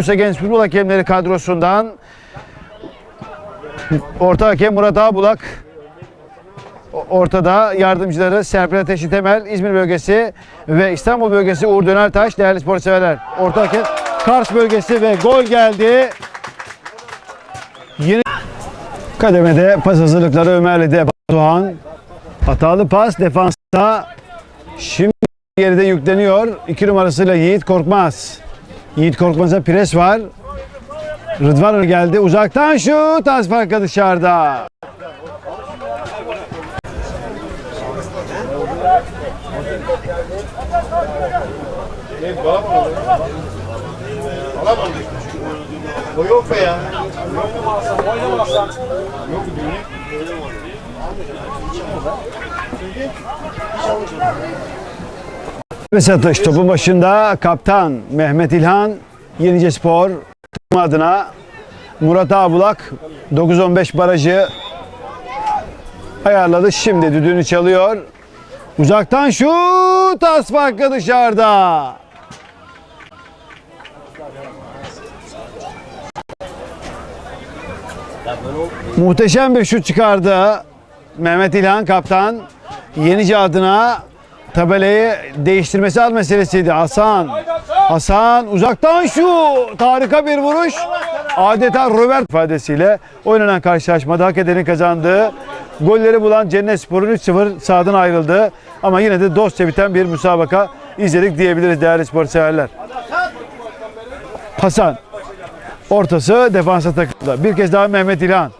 Bursa Genç Futbol Hakemleri kadrosundan orta hakem Murat Ağbulak ortada yardımcıları Serpil Ateşi Temel, İzmir bölgesi ve İstanbul bölgesi Uğur Dönertaş değerli spor severler. Orta hakem Kars bölgesi ve gol geldi. Yeni kademede pas hazırlıkları Ömerli'de Batuhan. Hatalı pas defansta şimdi geride yükleniyor. 2 numarasıyla Yiğit Korkmaz. Yiğit Korkmaz'a pres var. Rıdvan geldi. Uzaktan şut. Az farkı dışarıda. O yok be ya. Ve satış topun başında kaptan Mehmet İlhan Yenice Spor adına Murat Ağbulak 9-15 barajı ayarladı. Şimdi düdüğünü çalıyor. Uzaktan şut az farkı dışarıda. Muhteşem bir şut çıkardı. Mehmet İlhan kaptan Yenice adına tabelayı değiştirmesi az meselesiydi. Hasan. Hasan uzaktan şut. Harika bir vuruş. Adeta Robert ifadesiyle oynanan karşılaşmada hak edenin kazandığı golleri bulan Cennet Spor'un 3-0 sahadan ayrıldı. Ama yine de dostça biten bir müsabaka izledik diyebiliriz değerli spor severler. Hasan. Ortası defansa takıldı. Bir kez daha Mehmet İlhan.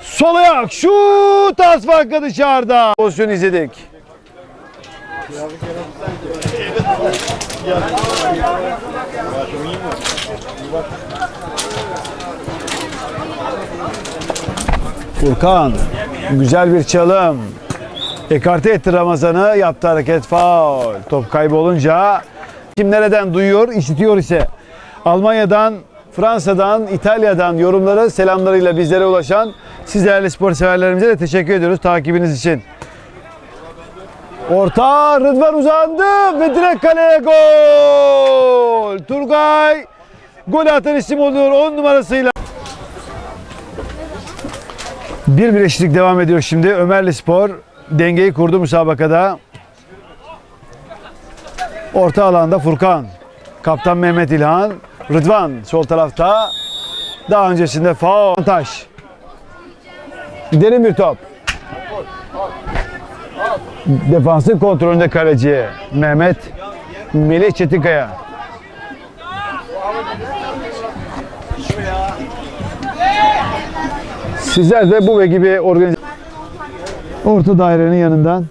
Sol ayak şut az dışarıda. Pozisyon izledik. Furkan güzel bir çalım. Ekarte etti Ramazan'ı yaptı hareket faul. Top kaybolunca kim nereden duyuyor işitiyor ise Almanya'dan Fransa'dan, İtalya'dan yorumları selamlarıyla bizlere ulaşan siz değerli spor severlerimize de teşekkür ediyoruz takibiniz için. Orta Rıdvan uzandı ve direkt kaleye gol. Turgay gol atan isim oluyor 10 numarasıyla. Bir bir eşitlik devam ediyor şimdi. Ömerli Spor dengeyi kurdu müsabakada. Orta alanda Furkan. Kaptan Mehmet İlhan. Rıdvan sol tarafta. Daha öncesinde faul. Taş. Derin bir top. Defansın kontrolünde kaleci Mehmet Melih Çetinkaya. Sizler de bu ve gibi organize orta dairenin yanından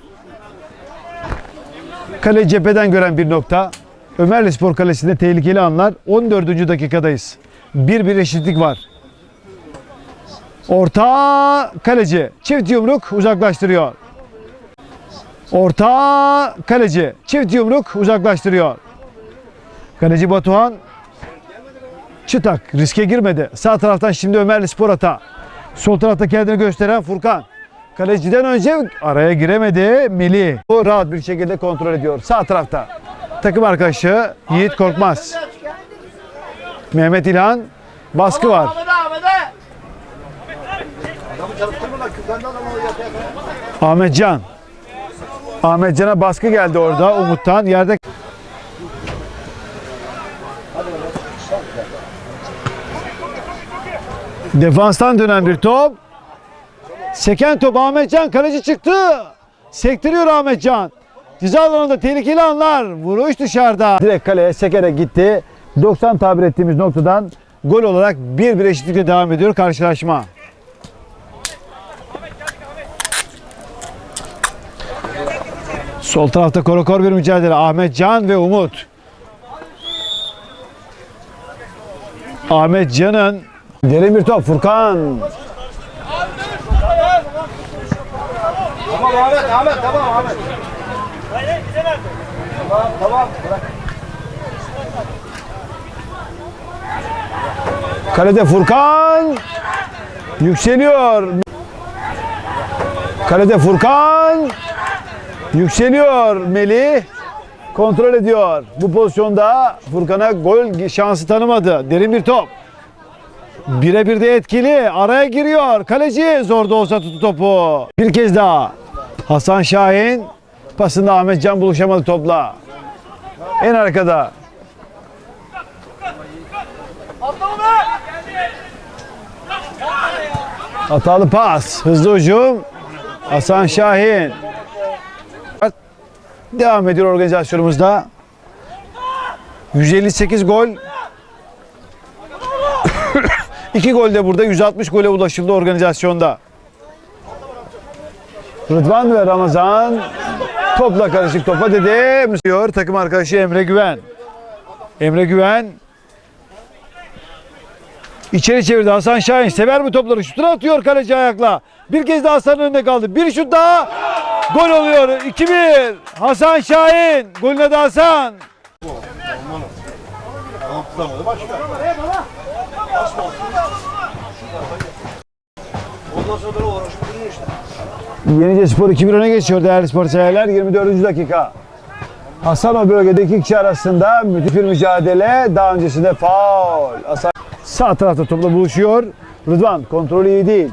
kale cepheden gören bir nokta. Ömerli Spor Kalesi'nde tehlikeli anlar. 14. dakikadayız. Bir bir eşitlik var. Orta kaleci çift yumruk uzaklaştırıyor. Orta kaleci çift yumruk uzaklaştırıyor. Kaleci Batuhan çıtak riske girmedi. Sağ taraftan şimdi Ömerli Spor hata. Sol tarafta kendini gösteren Furkan. Kaleciden önce araya giremedi Melih. O rahat bir şekilde kontrol ediyor. Sağ tarafta. Takım arkadaşı Yiğit Korkmaz. Mehmet İlhan baskı var. Ahmet'e Ahmet'e. Ahmetcan'a baskı geldi orada Umut'tan. Yerde Defanstan dönen bir top. Seken top Ahmetcan kaleci çıktı. Sektiriyor Ahmetcan. Ceza alanında tehlikeli anlar. Vuruş dışarıda. Direkt kaleye sekerek gitti. 90 tabir ettiğimiz noktadan gol olarak bir bir eşitlikle devam ediyor karşılaşma. Sol tarafta korokor bir mücadele. Ahmet Can ve Umut. Ahmet Can'ın derin bir top. Furkan. Tamam Ahmet Ahmet tamam Ahmet. Tamam tamam. Bırak. Kalede Furkan. Yükseliyor. Kalede Furkan. Yükseliyor Melih. kontrol ediyor. Bu pozisyonda Furkan'a gol şansı tanımadı. Derin bir top. Birebir de etkili. Araya giriyor. Kaleci zor da olsa tuttu topu. Bir kez daha. Hasan Şahin pasında Ahmet Can buluşamadı topla. En arkada. Hatalı pas. Hızlı hücum. Hasan Şahin. Devam ediyor organizasyonumuzda. 158 gol. 2 gol de burada 160 gole ulaşıldı organizasyonda. Rıdvan ve Ramazan topla karışık topa dedi. Diyor takım arkadaşı Emre Güven. Emre Güven İçeri çevirdi Hasan Şahin. Sever bu topları. Şutunu atıyor kaleci ayakla. Bir kez daha Hasan'ın önünde kaldı. Bir şut daha. Gol oluyor. 2-1. Hasan Şahin. Golün adı Hasan. Ondan sonra uğraşıp. Yenice Spor 2-1 öne geçiyor değerli spor severler. 24. dakika. Hasan o bölgede iki kişi arasında müthiş bir mücadele. Daha öncesinde faul. Hasan sağ tarafta topla buluşuyor. Rıdvan kontrolü iyi değil.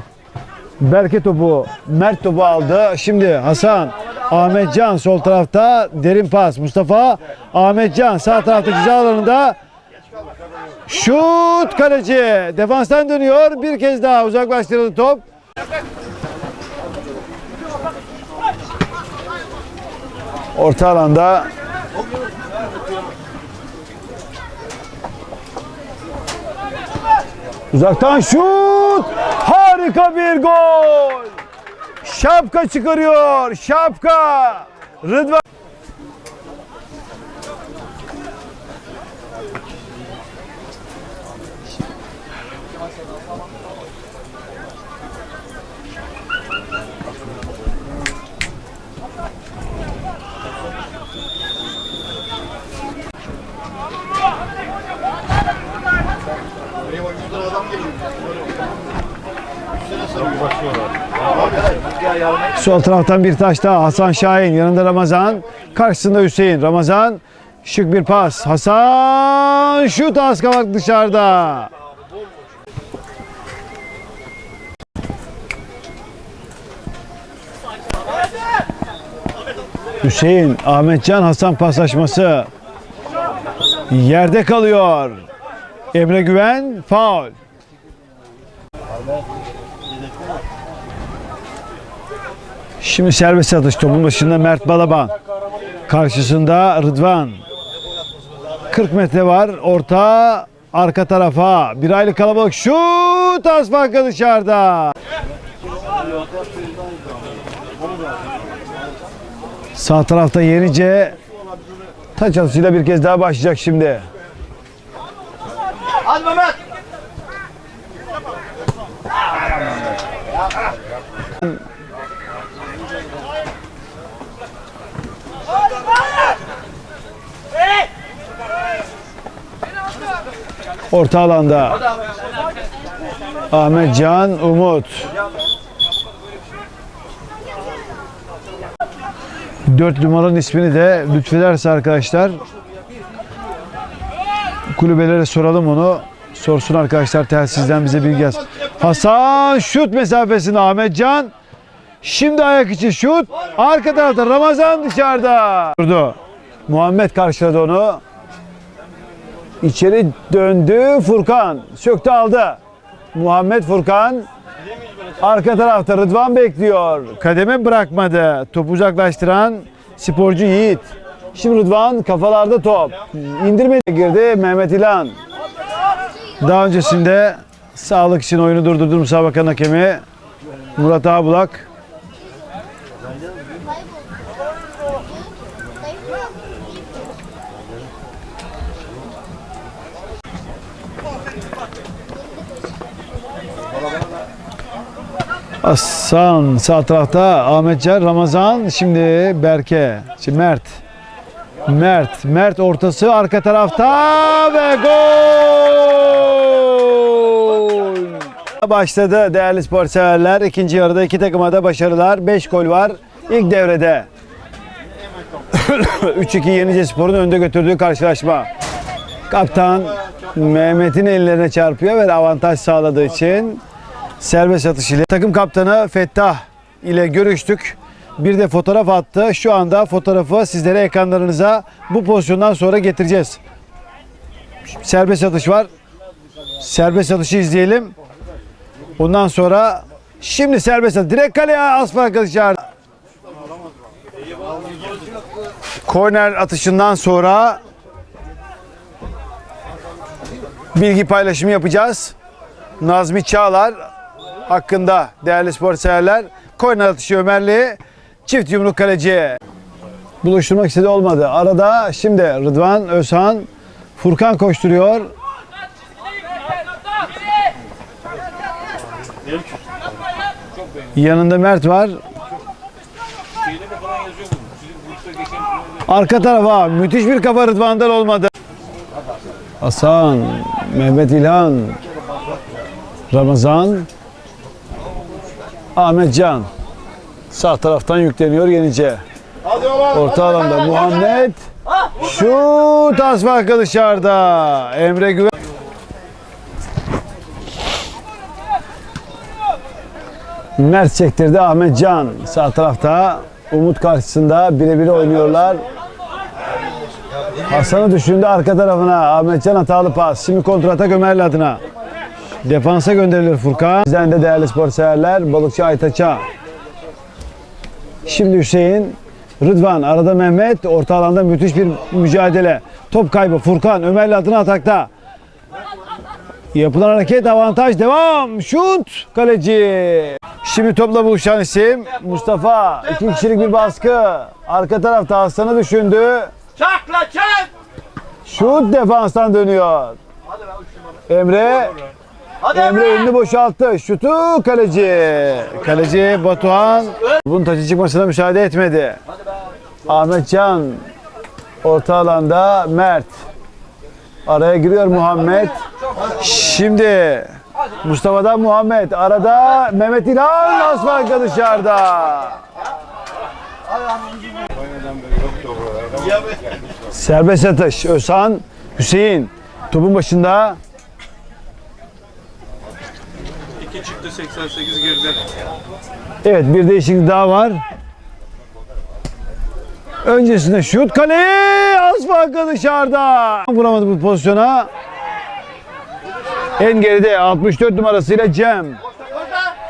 Berke topu, Mert topu aldı. Şimdi Hasan, Ahmet Can sol tarafta derin pas. Mustafa, Ahmet Can sağ tarafta ceza alanında. Şut kaleci. Defanstan dönüyor. Bir kez daha uzaklaştırıldı top. Orta alanda Uzaktan şut! Harika bir gol! Şapka çıkarıyor. Şapka! Rıdvan Sol taraftan bir taş daha. Hasan Şahin yanında Ramazan. Karşısında Hüseyin. Ramazan şık bir pas. Hasan şut az kavak dışarıda. Hüseyin, Ahmetcan, Hasan paslaşması. Yerde kalıyor. Emre Güven faul. Şimdi serbest atış topun başında Mert Balaban. Karşısında Rıdvan. 40 metre var. Orta arka tarafa. Bir aylık kalabalık. Şut az farkı dışarıda. Sağ tarafta Yenice taç atışıyla bir kez daha başlayacak şimdi. Hadi Mehmet. Orta alanda. Ahmet Can Umut. Dört numaranın ismini de lütfederse arkadaşlar kulübelere soralım onu. Sorsun arkadaşlar telsizden bize bilgi yaz. Hasan şut mesafesinde Ahmet Can. Şimdi ayak içi şut. Arka tarafta Ramazan dışarıda. Durdu. Muhammed karşıladı onu. İçeri döndü Furkan. Söktü aldı. Muhammed Furkan. Arka tarafta Rıdvan bekliyor. Kademe bırakmadı. Topu uzaklaştıran sporcu Yiğit. Şimdi Rıdvan kafalarda top. İndirmeye girdi Mehmet İlhan. Daha öncesinde sağlık için oyunu durdurdu müsabakanın hakemi Murat Ağbulak. Hasan sağ tarafta Ahmetcan Ramazan şimdi Berke şimdi Mert. Mert Mert ortası arka tarafta ve gol! Başladı değerli spor severler. İkinci yarıda iki takıma da başarılar. 5 gol var ilk devrede. 3-2 Yenice Spor'un önde götürdüğü karşılaşma. Kaptan Mehmet'in ellerine çarpıyor ve avantaj sağladığı için serbest atış ile takım kaptanı Fettah ile görüştük. Bir de fotoğraf attı. Şu anda fotoğrafı sizlere ekranlarınıza bu pozisyondan sonra getireceğiz. Serbest atış var. Serbest atışı izleyelim. Ondan sonra şimdi serbest atış. Direkt kaleye asma arkadaşlar. Korner atışından sonra bilgi paylaşımı yapacağız. Nazmi Çağlar hakkında değerli spor severler. Korner atışı Ömerli. Çift yumruk kaleci. Buluşturmak istedi olmadı. Arada şimdi Rıdvan Özhan Furkan koşturuyor. Yanında Mert var. Arka tarafa müthiş bir kafa Rıdvan'dan olmadı. Hasan, Mehmet İlhan, Ramazan, Ahmet Can. Sağ taraftan yükleniyor Yenice. Orta alanda Muhammed. Şut az farkı dışarıda. Emre Güven. Mert çektirdi Ahmet Can. Sağ tarafta Umut karşısında birebir oynuyorlar. Hasan'ı düşündü arka tarafına. Ahmet Can hatalı pas. Şimdi kontratak Ömerli adına. Defansa gönderilir Furkan. Bizden de değerli spor severler. Balıkçı Aytaç'a. Şimdi Hüseyin, Rıdvan, arada Mehmet, orta alanda müthiş bir mücadele. Top kaybı Furkan, Ömerli adına atakta. Yapılan hareket avantaj devam. Şut kaleci. Şimdi topla buluşan isim Mustafa. İki kişilik bir baskı. Arka tarafta Hasan'ı düşündü. Çak la çak. Şut defanstan dönüyor. Emre Hadi Emre önünü boşalttı. Şutu kaleci. Kaleci Batuhan bunun taçı çıkmasına müsaade etmedi. Ahmet Can orta alanda Mert. Araya giriyor Muhammed. Şimdi Mustafa'dan Muhammed. Arada Mehmet İlhan asfalka dışarıda. Serbest atış. Özhan, Hüseyin. Topun başında. 2 çıktı 88 geride. Evet bir değişiklik daha var. Öncesinde şut kaleye az farkı dışarıda. Vuramadı bu pozisyona. En geride 64 numarasıyla Cem.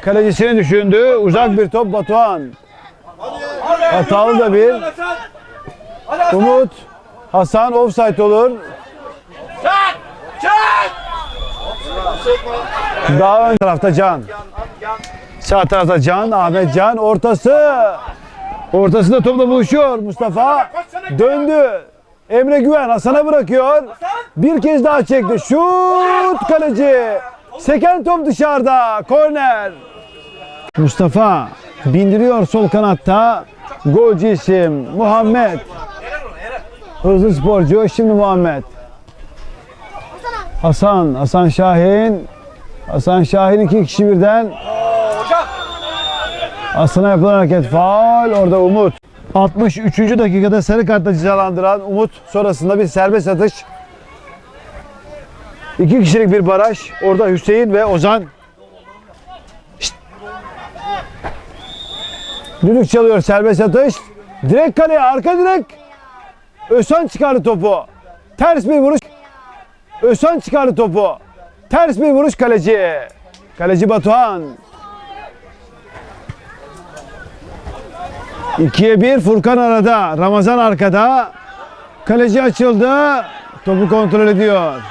Kalecisini düşündü. Uzak bir top Batuhan. Hatalı da bir. Umut. Hasan offside olur. Çak. Çak. Daha ön tarafta Can. Sağ tarafta Can, Ahmet Can ortası. Ortasında topla buluşuyor Mustafa. Döndü. Emre Güven Hasan'a bırakıyor. Bir kez daha çekti. Şut kaleci. Seken top dışarıda. Korner. Mustafa bindiriyor sol kanatta. Golcü isim Muhammed. Hızlı sporcu şimdi Muhammed. Hasan, Hasan Şahin. Hasan Şahin iki kişi birden. Hasan'a yapılan hareket faul. Orada Umut. 63. dakikada sarı kartla cezalandıran Umut sonrasında bir serbest atış. İki kişilik bir baraj. Orada Hüseyin ve Ozan. Şşt. Düdük çalıyor serbest atış. Direkt kaleye arka direk. Özhan çıkardı topu. Ters bir vuruş. Özhan çıkardı topu. Ters bir vuruş kaleci. Kaleci Batuhan. 2'ye 1 Furkan arada. Ramazan arkada. Kaleci açıldı. Topu kontrol ediyor.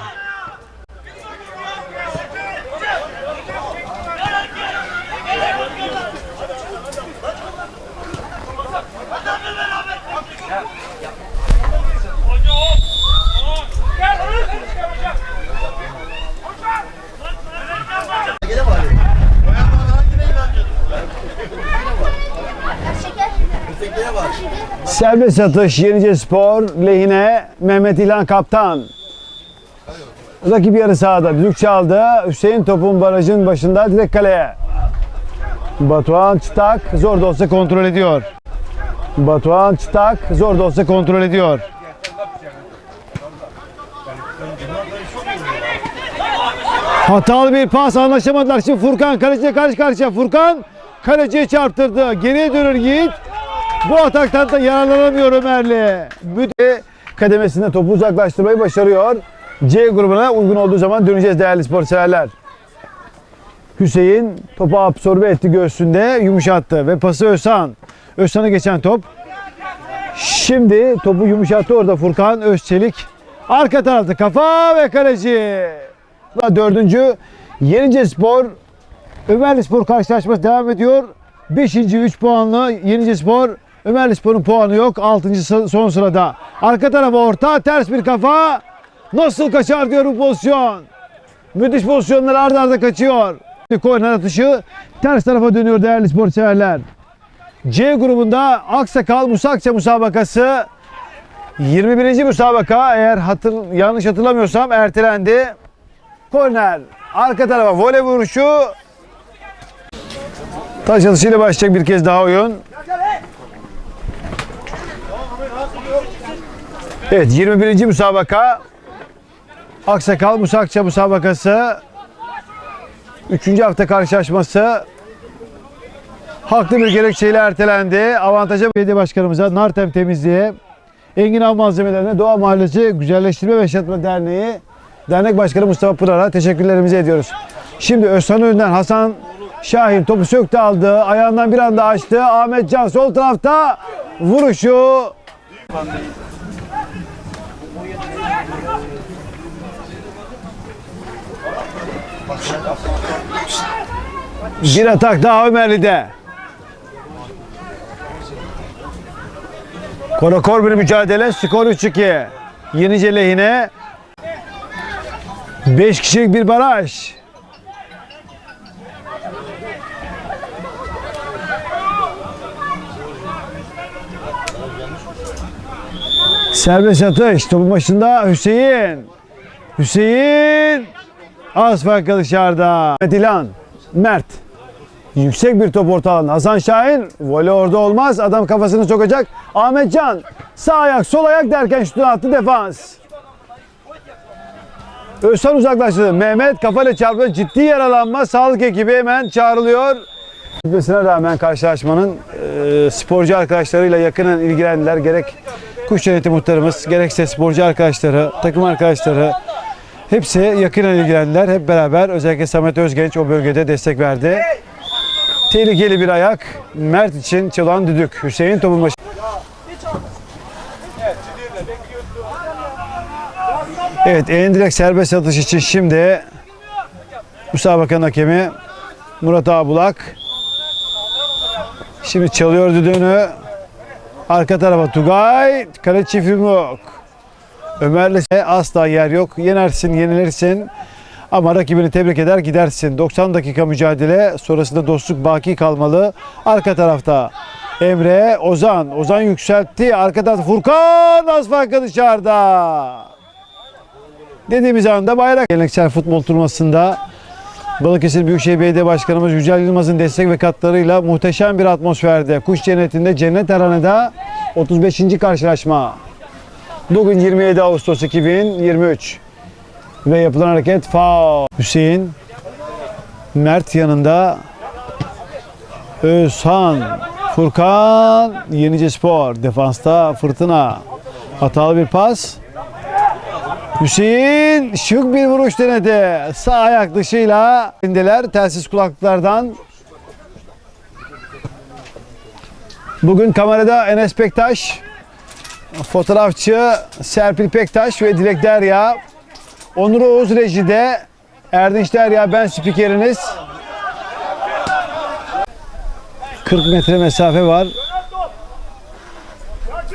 Serbest atış Yenice Spor lehine Mehmet İlhan kaptan. Rakip yarı sahada düdük çaldı. Hüseyin topun barajın başında direkt kaleye. Batuhan Çıtak zor da olsa kontrol ediyor. Batuhan Çıtak zor da olsa kontrol ediyor. Hatalı bir pas anlaşamadılar. Şimdi Furkan kaleciye karşı karşıya. Furkan kaleciye çarptırdı. Geriye dönür Yiğit. Bu ataktan da yararlanamıyor Ömerli. Müde kademesinde topu uzaklaştırmayı başarıyor. C grubuna uygun olduğu zaman döneceğiz değerli spor severler. Hüseyin topu absorbe etti göğsünde yumuşattı ve pası Özhan. Özhan'a geçen top. Şimdi topu yumuşattı orada Furkan Özçelik. Arka tarafta kafa ve kaleci. Dördüncü Yenice Spor Ömerli Spor karşılaşması devam ediyor. Beşinci 3 puanlı Yenice Spor. Ömerli Spor'un puanı yok. Altıncı sı- son sırada. Arka tarafa orta ters bir kafa. Nasıl kaçar diyor bu pozisyon. Müthiş pozisyonlar arda arda kaçıyor. Korner atışı ters tarafa dönüyor değerli spor severler. C grubunda Aksakal Musakça musabakası 21. musabaka eğer hatır, yanlış hatırlamıyorsam ertelendi. Korner arka tarafa voley vuruşu taş atışıyla başlayacak bir kez daha oyun. Evet 21. musabaka Aksakal Musakça musabakası 3. hafta karşılaşması haklı bir gerekçeyle ertelendi. Avantaja belediye başkanımıza Nartem Temizliğe Engin Av Malzemelerine Doğa Mahallesi Güzelleştirme ve Yaşatma Derneği Dernek Başkanı Mustafa Pınar'a teşekkürlerimizi ediyoruz. Şimdi Özhan Önü'nden Hasan Şahin topu söktü aldı. Ayağından bir anda açtı. Ahmet Can sol tarafta vuruşu Bir atak daha Ömerli'de. Korakor bir mücadele. Skor 3-2. Yenice lehine. 5 kişilik bir baraj. Serbest atış. Topun başında Hüseyin. Hüseyin. Az farklı dışarıda. Mehmet İlhan. Mert. Yüksek bir top orta alanda. Hasan Şahin. Voley orada olmaz. Adam kafasını sokacak. Ahmet Can. Sağ ayak sol ayak derken şutunu attı defans. Özhan uzaklaştırdı. Mehmet kafayla çarptı. Ciddi yaralanma. Sağlık ekibi hemen çağrılıyor. Gitmesine rağmen karşılaşmanın e, sporcu arkadaşlarıyla yakından ilgilendiler. Gerek kuş yönetimi muhtarımız, gerekse sporcu arkadaşları, takım arkadaşları hepsi yakından ilgilendiler. Hep beraber özellikle Samet Özgenç o bölgede destek verdi. Tehlikeli bir ayak. Mert için çalan düdük. Hüseyin topun başı. Evet, en direkt serbest atış için şimdi müsabakanın hakemi Murat Ağbulak. Şimdi çalıyor düdüğünü. Arka tarafa Tugay. Kale çift yumruk. Ömer'le asla yer yok. Yenersin, yenilirsin. Ama rakibini tebrik eder gidersin. 90 dakika mücadele sonrasında dostluk baki kalmalı. Arka tarafta Emre, Ozan. Ozan yükseltti. Arka tarafta Furkan az farkı dışarıda. Dediğimiz anda bayrak. Geleneksel futbol turnuvasında Balıkesir Büyükşehir Belediye Başkanımız Yücel Yılmaz'ın destek ve katlarıyla muhteşem bir atmosferde. Kuş Cenneti'nde Cennet Arana'da 35. karşılaşma. Bugün 27 Ağustos 2023 ve yapılan hareket faul. Hüseyin Mert yanında Özhan Furkan Yenice Spor defansta fırtına hatalı bir pas Hüseyin şık bir vuruş denedi. Sağ ayak dışıyla indiler telsiz kulaklıklardan. Bugün kamerada Enes Pektaş, fotoğrafçı Serpil Pektaş ve Dilek Derya. Onur Oğuz rejide, Erdinç Derya ben spikeriniz. 40 metre mesafe var.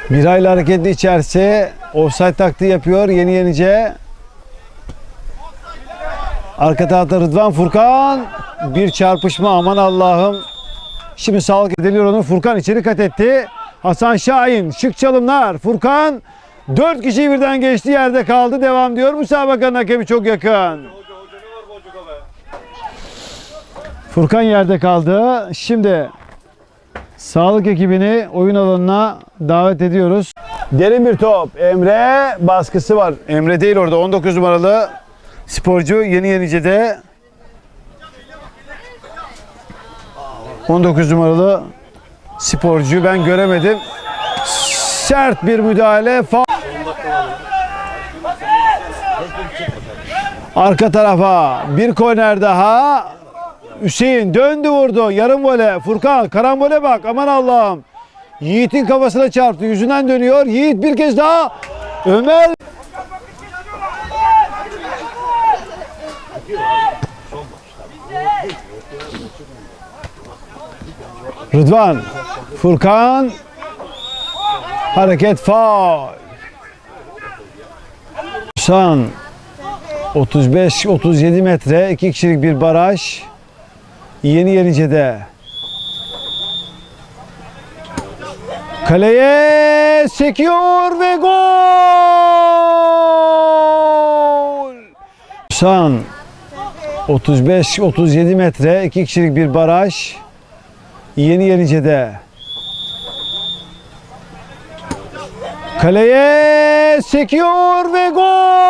Birayla hareketli içerisi offside taktiği yapıyor yeni yenice. Arka tarafta Rıdvan Furkan bir çarpışma aman Allah'ım. Şimdi sağlık ediliyor onu. Furkan içeri kat etti. Hasan Şahin şık çalımlar. Furkan dört kişi birden geçti yerde kaldı. Devam diyor. Müsabakanın hakemi çok yakın. Furkan yerde kaldı. Şimdi Sağlık ekibini oyun alanına davet ediyoruz. Derin bir top. Emre baskısı var. Emre değil orada. 19 numaralı sporcu Yeni Yenice'de 19 numaralı sporcu ben göremedim. Sert bir müdahale. Arka tarafa bir korner daha. Hüseyin döndü vurdu. Yarım vole. Furkan karambole bak. Aman Allah'ım. Yiğit'in kafasına çarptı. Yüzünden dönüyor. Yiğit bir kez daha. Ömer. Rıdvan. Furkan. Hareket faul. San 35-37 metre iki kişilik bir baraj. Yeni Yenice'de. Kaleye sekiyor ve gol! San 35-37 metre iki kişilik bir baraj. Yeni Yenice'de. Kaleye sekiyor ve gol!